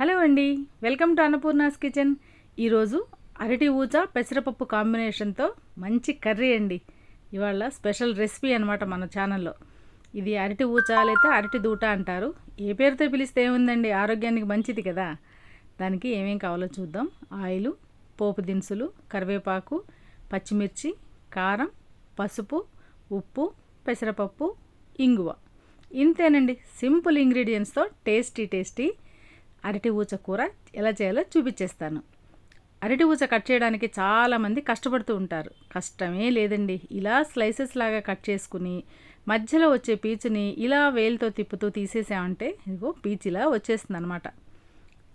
Hello అండి. Welcome to Annapurna's kitchen. ఈరోజు అరటి ఊచ పెసరపప్పు కాంబినేషన్తో మంచి కర్రీ అండి. ఇవాళ స్పెషల్ రెసిపీ అనమాట మన ఛానల్లో. ఇది అరటి ఊచ అరటి దూట అంటారు. ఏ పేరుతో పిలిస్తే ఏముందండి? ఆరోగ్యానికి మంచిది కదా. దానికి ఏమేం కావాలో చూద్దాం. ఆయిల్ పోపు దినుసులు కరివేపాకు పచ్చిమిర్చి కారం పసుపు ఉప్పు పెసరపప్పు ఇంగువ. ఇంతేనండి. సింపుల్ ఇంగ్రీడియంట్స్తో టేస్టీ టేస్టీ అరటి ఊచ కూర ఎలా చేయాలో చూపించేస్తాను. అరటి ఊచ కట్ చేయడానికి చాలామంది కష్టపడుతూ ఉంటారు. కష్టమే లేదండి. ఇలా స్లైసెస్ లాగా కట్ చేసుకుని మధ్యలో వచ్చే పీచుని ఇలా వేలుతో తిప్పుతూ తీసేసామంటే ఇదిగో పీచు ఇలా వచ్చేస్తుంది అనమాట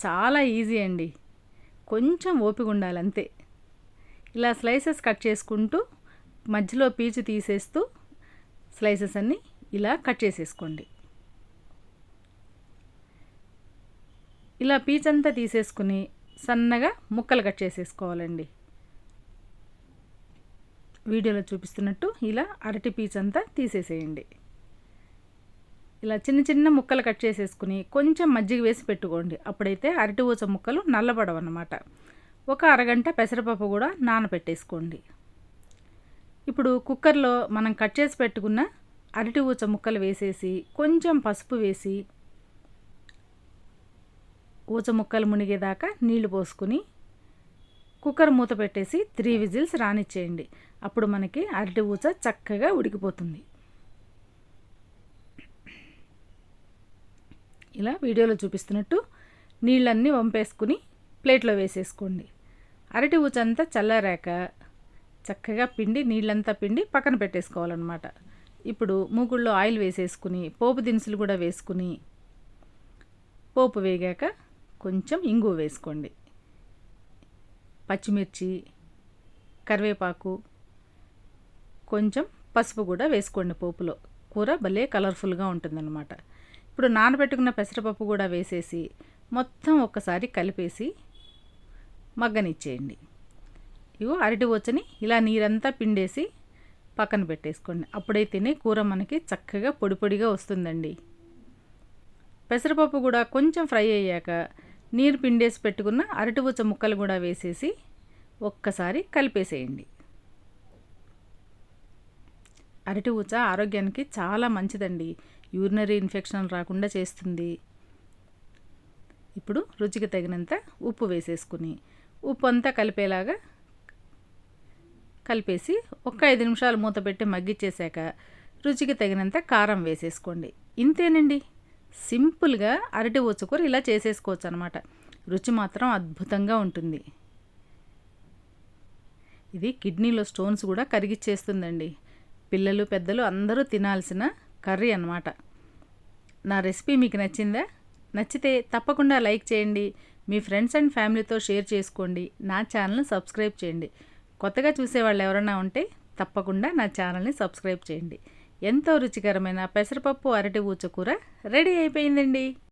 చాలా ఈజీ అండి. కొంచెం ఓపిక ఉండాలి అంతే. ఇలా స్లైసెస్ కట్ చేసుకుంటూ మధ్యలో పీచు తీసేస్తూ స్లైసెస్ అన్నీ ఇలా కట్ చేసేసుకోండి. ఇలా పీచ్ అంతా తీసేసుకుని సన్నగా ముక్కలు కట్ చేసేసుకోవాలండి. వీడియోలో చూపిస్తున్నట్టు ఇలా అరటి పీచ్ అంతా తీసేసేయండి. ఇలా చిన్న చిన్న ముక్కలు కట్ చేసేసుకుని కొంచెం మజ్జిగ వేసి పెట్టుకోండి. అప్పుడైతే అరటి ఊచ ముక్కలు నల్లబడవన్నమాట. ఒక అరగంట పెసరపప్పు కూడా నానబెట్టేసుకోండి ఇప్పుడు కుక్కర్లో మనం కట్ చేసి పెట్టుకున్న అరటి ఊచ ముక్కలు వేసేసి కొంచెం పసుపు వేసి ఊచ ముక్కలు మునిగేదాకా నీళ్ళు పోసుకుని కుక్కర్ మూత పెట్టేసి త్రీ విజిల్స్ రానిచ్చేయండి. అప్పుడు మనకి అరటి ఊచ చక్కగా ఉడికిపోతుంది. ఇలా వీడియోలో చూపిస్తున్నట్టు నీళ్ళన్నీ వంపేసుకుని ప్లేట్లో వేసేసుకోండి. అరటి ఊచ అంతా చల్లారాక చక్కగా పిండి నీళ్ళంతా పిండి పక్కన పెట్టేసుకోవాలన్నమాట. ఇప్పుడు మూగుల్లో ఆయిల్ వేసేసుకుని పోపు దినుసులు కూడా వేసుకుని పోపు వేగాక కొంచెం ఇంగువ వేసుకోండి. పచ్చిమిర్చి కరివేపాకు కొంచెం పసుపు కూడా వేసుకోండి పోపులో. కూర భలే కలర్ఫుల్గా ఉంటుందన్నమాట. ఇప్పుడు నానబెట్టుకున్న పెసరపప్పు కూడా వేసేసి మొత్తం ఒక్కసారి కలిపేసి మగ్గనిచ్చేయండి. ఇగో అరటి వచ్చని ఇలా నీరంతా పిండేసి పక్కన పెట్టేసుకోండి. అప్పుడైతేనే కూర మనకి చక్కగా పొడి పొడిగా వస్తుందండి. పెసరపప్పు కూడా కొంచెం ఫ్రై అయ్యాక నీరు పిండేసి పెట్టుకున్న అరటి ముక్కలు కూడా వేసేసి ఒక్కసారి కలిపేసేయండి. అరటి ఊచ ఆరోగ్యానికి చాలా మంచిదండి. యూరినరీ ఇన్ఫెక్షన్ రాకుండా చేస్తుంది. ఇప్పుడు రుచికి తగినంత ఉప్పు వేసేసుకుని ఉప్పు అంతా కలిపేలాగా కలిపేసి ఒక ఐదు నిమిషాలు మూత పెట్టి మగ్గిచ్చేసాక రుచికి తగినంత కారం వేసేసుకోండి. ఇంతేనండి. సింపుల్గా అరటి ఊచకూర ఇలా చేసేసుకోవచ్చు అనమాట రుచి మాత్రం అద్భుతంగా ఉంటుంది. ఇది కిడ్నీలో స్టోన్స్ కూడా కరిగిచ్చేస్తుందండి. పిల్లలు పెద్దలు అందరూ తినాల్సిన కర్రీ అనమాట నా రెసిపీ మీకు నచ్చిందా? నచ్చితే తప్పకుండా లైక్ చేయండి. మీ ఫ్రెండ్స్ అండ్ ఫ్యామిలీతో షేర్ చేసుకోండి. నా ఛానల్ని సబ్స్క్రైబ్ చేయండి. కొత్తగా చూసే వాళ్ళు ఎవరైనా ఉంటే తప్పకుండా నా ఛానల్ని సబ్స్క్రైబ్ చేయండి. ఎంతో రుచికరమైన పెసరపప్పు అరటి ఊచకూర రెడీ అయిపోయిందండి.